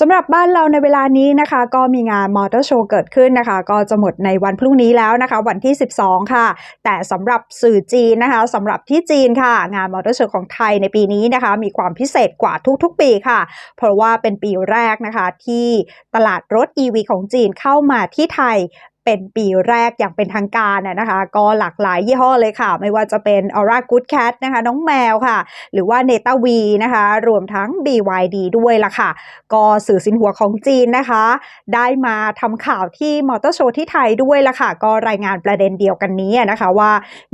สำหรับบ้านเราในเวลานี้นะคะ ก็มีงานมอเตอร์โชว์เกิดขึ้นนะคะ ก็จะหมดในวันพรุ่งนี้แล้วนะคะ วันที่ 12 ค่ะ แต่สำหรับสื่อจีนนะคะสำหรับที่จีนค่ะ งานมอเตอร์โชว์ของไทยในปีนี้นะคะ มีความพิเศษกว่าทุกๆ ปีค่ะ เพราะว่าเป็นปีแรกนะคะที่ตลาดรถ EV ของจีนเข้ามาที่ไทย เป็นปีแรกอย่างเป็นทางการน่ะนะคะ ก็หลากหลายยี่ห้อเลยค่ะ ไม่ว่าจะเป็น Aura Good Cat นะคะน้องแมวค่ะ หรือว่า Neta V นะคะ รวมทั้ง BYD ด้วยล่ะค่ะ ก็สื่อสินหัวของจีนนะคะ ได้มาทำข่าวที่มอเตอร์โชว์ที่ไทยด้วยล่ะค่ะ ก็รายงานประเด็นเดียวกันนี้นะคะว่า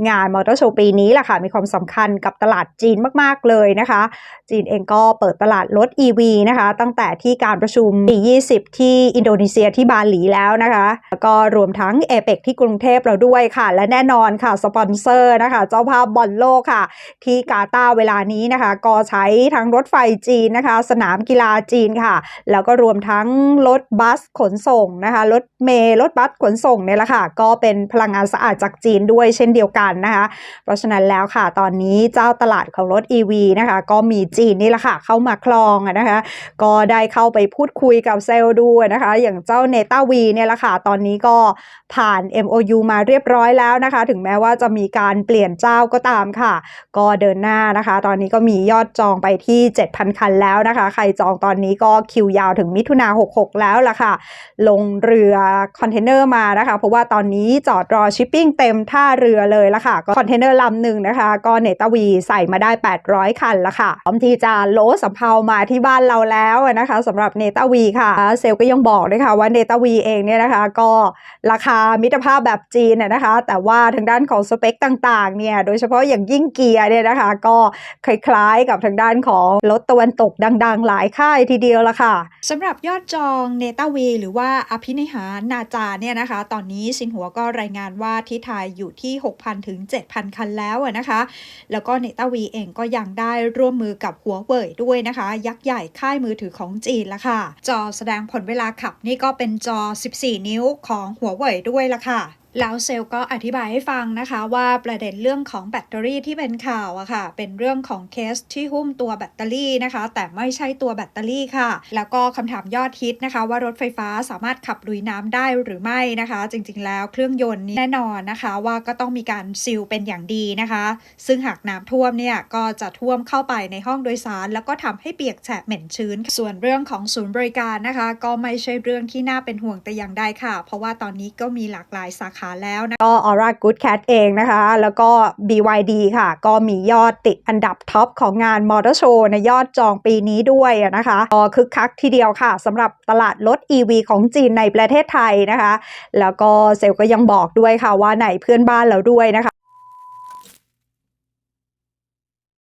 งานมอเตอร์โชว์ปีนี้ล่ะค่ะ มีความสำคัญกับตลาดจีนมากๆเลยนะคะ จีนเองก็เปิดตลาดรถ EV นะคะ ตั้งแต่ที่การประชุมปี20 ที่อินโดนีเซียที่บาหลีแล้วนะคะแล้วก็รวมทั้งเอเปกที่กรุงเทพเราด้วยค่ะ และแน่นอนค่ะสปอนเซอร์นะคะ เจ้าภาพบอลโลกค่ะ ที่กาตาเวลานี้นะคะ ก็ใช้ทั้งรถไฟจีนนะคะ สนามกีฬาจีนค่ะ แล้วก็รวมทั้งรถบัสขนส่งนะคะรถเมล์รถบัสขนส่งเนี่ยแหละค่ะ ก็เป็นพลังงานสะอาดจากจีนด้วยเช่นเดียวกันนะคะ เพราะฉะนั้นแล้วค่ะ ตอนนี้เจ้าตลาดของรถ EV นะคะ ก็มีจีนนี่แหละค่ะ เข้ามาคลองนะคะ ก็ได้เข้าไปพูดคุยกับเซลล์ดูนะคะ อย่างเจ้าเนต้าวีเนี่ยแหละค่ะ ตอนนี้ก็ผ่าน MOU มาเรียบร้อยแล้วนะคะ ถึงแม้ว่าจะมีการเปลี่ยนเจ้าก็ตามค่ะ ก็เดินหน้านะคะ ตอนนี้ก็มียอดจองไปที่ 7,000 คันแล้วนะคะ ใครจองตอนนี้ก็คิวยาวถึงมิถุนา66 แล้วล่ะค่ะ ลงเรือคอนเทนเนอร์มานะคะ เพราะว่าตอนนี้จอดรอชิปปิ้งเต็มท่าเรือเลยละค่ะ ก็คอนเทนเนอร์ลำหนึ่งนะคะ ก็เนตาวีใส่มาได้ 800 คันละค่ะพร้อมที่จะโลสำเภามาที่บ้านเราแล้วนะคะสำหรับเนตาวีค่ะ เซลก็ยังบอกด้วยค่ะว่าเนตาวีเองเนี่ยนะคะ ก็ราคามิตรภาพแบบจีนน่ะนะคะ แต่ว่าทางด้านของสเปคต่างๆเนี่ยโดยเฉพาะอย่างยิ่งเกียร์เนี่ยนะคะ ก็คล้ายๆกับทางด้านของรถตะวันตกดังๆ หลายค่ายทีเดียวละค่ะสำหรับยอดจองเนต้าวีหรือว่าอภินิหารนาจาเนี่ยนะคะ ตอนนี้สินหัวก็รายงานว่าที่ไทยอยู่ที่ 6,000 ถึง 7,000 คันแล้วนะคะ แล้วก็เนต้าวีเองก็ยังได้ร่วมมือกับหัวเว่ยด้วยนะคะ ยักษ์ใหญ่ค่ายมือถือของจีนละค่ะ จอแสดงผลเวลาขับนี่ก็เป็นจอ 14 นิ้วของหัวเว่ยด้วยล่ะค่ะ แล้วเซลก็อธิบายให้ฟังนะคะว่าประเด็นเรื่องของแบตเตอรี่ที่เป็นข่าวอะค่ะ เป็นเรื่องของเคสที่หุ้มตัวแบตเตอรี่นะคะ แต่ไม่ใช่ตัวแบตเตอรี่ค่ะ แล้วก็คำถามยอดฮิตนะคะ ว่ารถไฟฟ้าสามารถขับลุยน้ำได้หรือไม่นะคะ จริงๆ แล้วเครื่องยนต์นี่แน่นอนนะคะ ว่าก็ต้องมีการซีลเป็นอย่างดีนะคะ ซึ่งหากน้ำท่วมเนี่ยก็จะท่วมเข้าไปในห้องโดยสาร แล้วก็ทำให้เปียกแฉะเหม็นชื้น ส่วนเรื่องของศูนย์บริการนะคะ ก็ไม่ใช่เรื่องที่น่าเป็นห่วงแต่อย่างใดค่ะ เพราะว่าตอนนี้ก็มีหลากหลายสาขาแล้วนะก็ Aura Good Cat เองนะคะ แล้วก็ BYD ค่ะ ก็มียอดติดอันดับท็อปของงานมอเตอร์โชว์ในยอดจองปีนี้ด้วยนะคะก็คึกคักทีเดียวค่ะสำหรับตลาดรถ EV ของจีนในประเทศไทยนะคะ แล้วก็เซลก็ยังบอกด้วยค่ะว่าไหนเพื่อนบ้านเราด้วยนะคะ